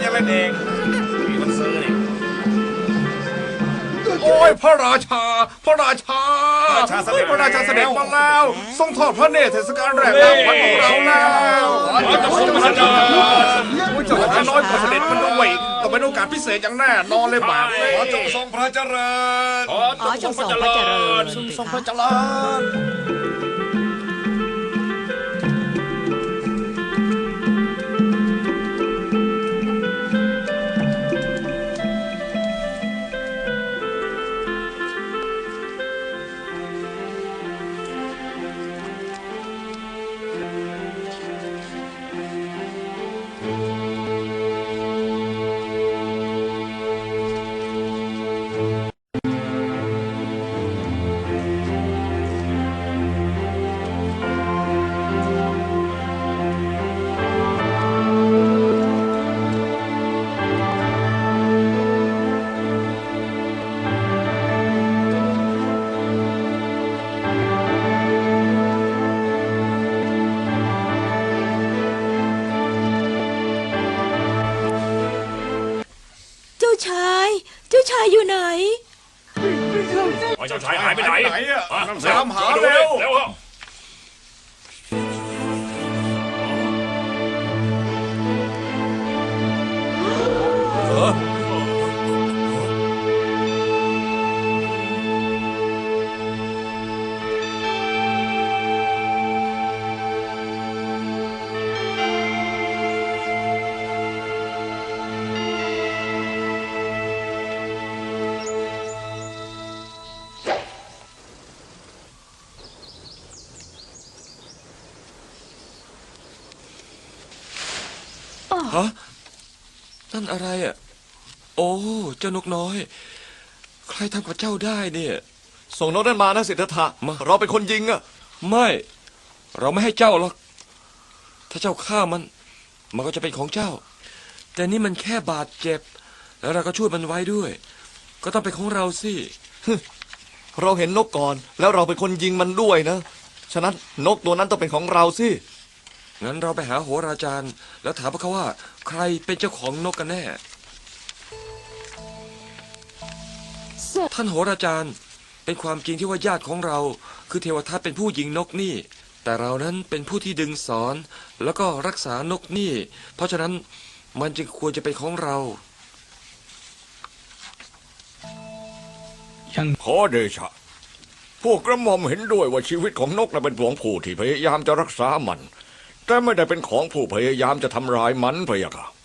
เองมีมันซื้อนี่โอ้ยพระราชา พระราชาพระราชาเสด็จพระราชาเสด็จมาแล้ว ทรงทอดพระเนตรเทศกาลแรกนาขวัญของเราแล้วขอจะทรงพระเจ้าโอ้ยเจ้าข้าน้อยกว่าเสด็จมันด้วยต้องเป็นโอกาสพิเศษอย่างแน่นอนเลยบาปเลยขอจงทรงพระเจริญอ๋อจงทรงพระเจริญ ทรงพระเจริญ ชาย เจ้าชายอยู่ไหน เจ้าชายหายไปไหนไหนอะอะตามหาดูเร็ว เร็ว ฮะนั่นอะไรอะ โอ้เจ้านกน้อย ใครทำกับเจ้าได้เนี่ย ส่งนกนั้นมานะสิทธัตถะมา เราเป็นคนยิงอะไม่ เราไม่ให้เจ้าหรอก ถ้าเจ้าฆ่ามัน มันก็จะเป็นของเจ้า แต่นี่มันแค่บาดเจ็บ แล้วเราก็ช่วยมันไว้ด้วย ก็ต้องเป็นของเราสิ เราเห็นนกก่อน แล้วเราเป็นคนยิงมันด้วยนะ ฉะนั้นนกตัวนั้นต้องเป็นของเราสิ งั้นเราไปหาโหราจารย์ แล้วถามพวกเขาว่า ใครเป็นเจ้าของนกกันแน่ ท่านโหราจารย์ เป็นความจริงที่ว่าญาติของเรา คือเทวทัตเป็นผู้ยิงนกนี่ แต่เรานั้นเป็นผู้ที่ดึงสอน แล้วก็รักษานกนี่ เพราะฉะนั้นมันจึงควรจะเป็นของเราขอเดชะ พวกกระหม่อมเห็นด้วยว่าชีวิตของนกน่ะเป็นของผู้ที่พยายามจะรักษามัน แต่ไม่ได้เป็นของผู้พยายามจะทำลายมันพะยะค่ะ